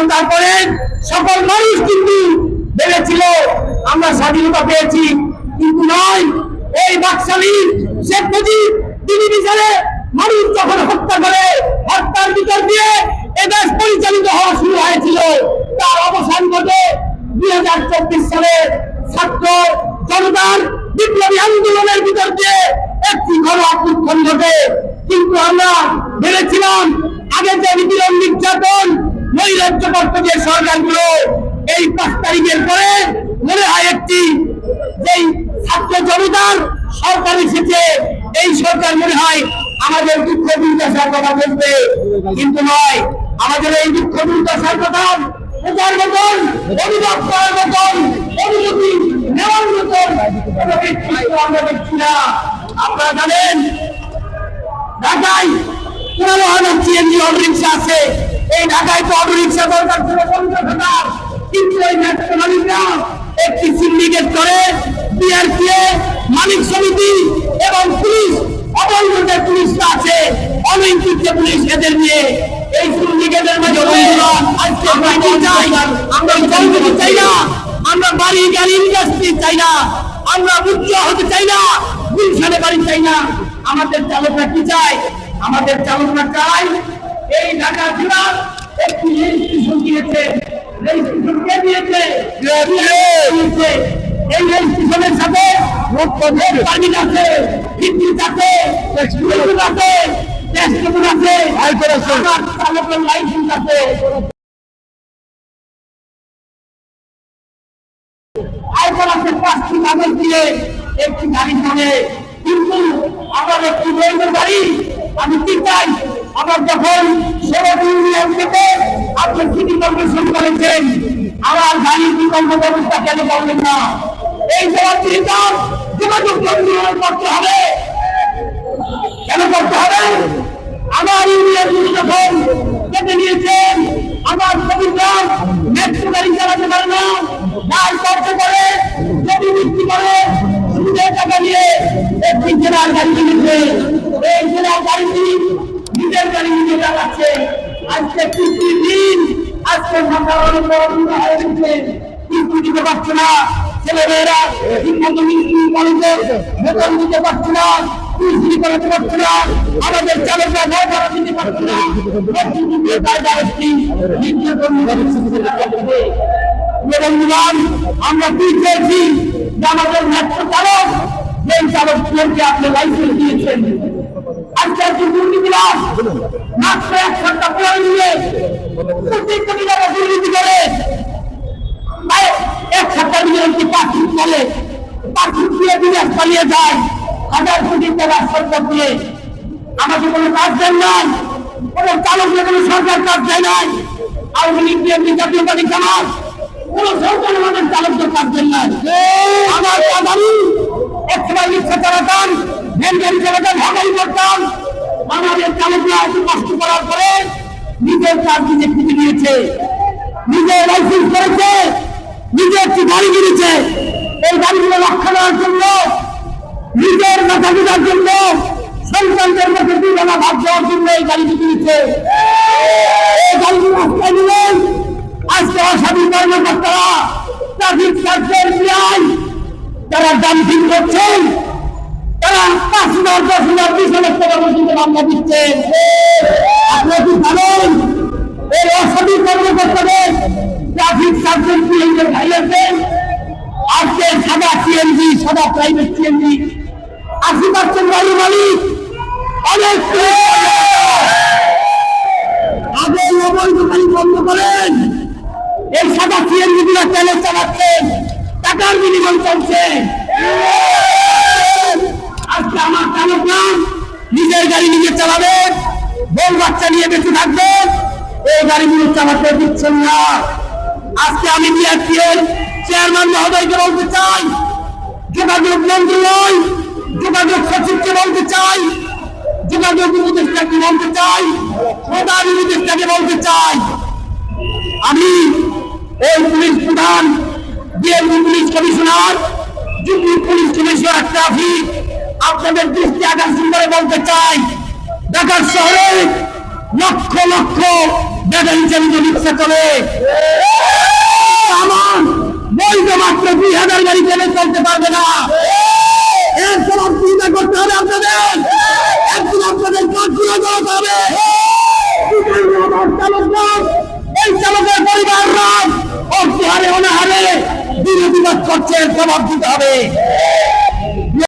স্বাধীনতার সকল মানুষ কিন্তু ভেবেছিল আমরা স্বাধীনতা পেয়েছি, কিন্তু নয়, এই বাকশালী শেখ মুজিব তিনি বিচারে মানুষ যখন হত্যা করে, হত্যার ভিতর দিয়ে এদেশ পরিচালিত হওয়া শুরু হয়েছিল। তার অবসান ঘটে দুই হাজার চব্বিশ সালে ছাত্র জনতার বিপ্লবী আন্দোলনের ভিতর দিয়ে একটি অভ্যুত্থান ঘটে। কিন্তু আমরা ভেবেছিলাম, আগে যে নিপীড়ন নির্যাতন নৈরাজ্য করত যে সরকারগুলো এই পাঁচ তারিখের পরে মনে হয় একটি যেই ছাত্র জনতার সরকার এসেছে, এই সরকার মনে হয় আমাদের দুঃখ দুর্দশার কথা বলবে। কিন্তু নয়, আমাদের এই দুঃখ দুর্দশার কথা বোঝার মতন অনুভব করার মতন, অনুমতি নেওয়ার মতন আমরা দেখছি না। আপনারা জানেন, ঢাকায় পুরো হাজার সিএনজি অটো আছে। এই ঢাকায় তো অটো রিক্সা দরকার ছিল পঞ্চাশ হাজার কিন্তু এই মেট্রো মালিকরা একটি সিন্ডিকেট করে বিআরপিএ মালিক সমিতি এবং পুলিশ। অবৈধ যে পুলিশরা আছে অনৈতিক যে পুলিশ এদের নিয়ে এই সিন্ডিকেটের মাধ্যমে আমরা কি চাই। আমরা জলবায়ু চাই না। আমরা বাড়ি গাড়ি ইন্ডাস্ট্রি চাই না। আমরা মুক্ত হতে চাই না। গুলশানে বাড়ি চাই না। আমাদের চালকরা কি চাই আমাদের চালকরা চাই এই ঢাকা জেলার একটি রেল স্টেশন দিয়েছে। রেল স্টেশন কে দিয়েছে? এই রেল স্টেশনের সাথে পারমিট আছে বিদ্যুৎ আছে আছে। গ্যাস আছে। লাইসেন্স আছে। আয়কর আছে। পাঁচটি কাগজ দিয়ে। একটি গাড়ি চলে কিন্তু আমার একটি রেলওয়ে গাড়ি আমি কি চাই? আমার যখন ষোলো ইউনিয়ন থেকে আপনি সিটি কর্পোরেশন করেছেন। আমার গাড়ির বিকল্প ব্যবস্থা কেন করবেন না। এই জবাবদিহিতা যোগাযোগ কেন্দ্র করতে হবে। কেন করতে হবে? আমার ইউনিয়নগুলি যখন কেটে নিয়েছেন আমার শ্রমিকরা মেট্রো গাড়ি চালাতে পারে না। দায় করতে পারে জমি বিক্রি করে, সুদের টাকা নিয়ে একটি জেলার গাড়ি কিনেছে। এই জেলার গাড়িটি আজকে দিন আজকে হয়ে দিতে পারছে না। দিতে পারছে না। পারছে না। দিতে পারছে না। আমরা কি চেয়েছি আমাদের মেট্রো চালক যে চালকদেরকে আপনি লাইসেন্স দিয়েছেন একটি দুর্নীতিবাস মাত্র এক সপ্তাহ পরে নিয়ে কোটি কোটি টাকা দুর্নীতি করে। এক সপ্তাহ দিকে একটি পার্কিং চলে পার্কিং দিয়ে বিদেশ পালিয়ে যায়। হাজার কোটি টাকা সরকার দিয়ে আমাকে কোনো কাজ দেন নাই। কোনো চালকের কোনো সরকার কাজ দেয় নাই। আওয়ামী লীগ বিএনপি জাতীয় পার্টি জামাত কোন সরকার আমাদের চালকদের কাজ দেন নাই। আমার আগামী এক সময় রিক্সা চালাতাম ভ্যান গাড়ি চালাতাম ঢাকাই করতাম আমাদের চালকরা এত কষ্ট করার পরে নিজের কাজ নিজে খুঁজে নিয়েছে, নিজে লাইসেন্স করেছে, নিজে একটি গাড়ি কিনেছে। এই গাড়িগুলো রক্ষা দেওয়ার জন্য, নিজের মাথা দেওয়ার জন্য, সন্তানদের মধ্যে দুর্ঘটনা ভাগ দেওয়ার জন্য এই গাড়িটি কিনেছে। এই গাড়িগুলো রাস্তায় নিলেন, আজকে অসাধু কর্মকর্তারা ট্রাফিক আইন যারা ডাম্পিং করছেন হাজার দশ হাজার বিশ হাজার টাকা পর্যন্ত মামলা দিচ্ছেন আপনারা কি জানেন? এই অসাধু কর্মকর্তাদের ট্রাফিক সার্জেন্ট পিএনজি ভাইলেছেন আজকে সাদা সিএনজি সাদা প্রাইভেট সিএনজি আশি পার্সেন্ট গাড়ি মালিক। অনেক আগে অবৈধ গাড়ি বন্ধ করেন। এই সাদা সিএনজি গুলো তেলে চালাচ্ছেন? টাকার বিনিময় চলছে। চালাবে বউ বাচ্চা নিয়ে বেঁচে থাকবে, এই গাড়িগুলো চালাতে দিচ্ছেন না। আজকে আমি বিআরটিএর চেয়ারম্যান মহোদয়কে বলতে চাই, যোগাযোগ মন্ত্রী নয় যোগাযোগ সচিবকে বলতে চাই, যোগাযোগ উপদেষ্টাকে বলতে চাই, প্রধান উপদেষ্টাকে বলতে চাই। আমি এই পুলিশ প্রধান, বিএনপি পুলিশ কমিশনার যুবলী পুলিশ কমিশনার ট্রাফিক, আপনাদের দৃষ্টি আকর্ষণ করে বলতে চাই। ঢাকার শহরে লক্ষ লক্ষ ব্যাটারি চালিত রিক্সা চলে আমার বৈধ মাত্র দুই হাজার গাড়ি চলে চলতে পারবে না। এর সবার করতে হবে আপনাদের। এই বিরোধিবাদ করছে জবাব দিতে হবে।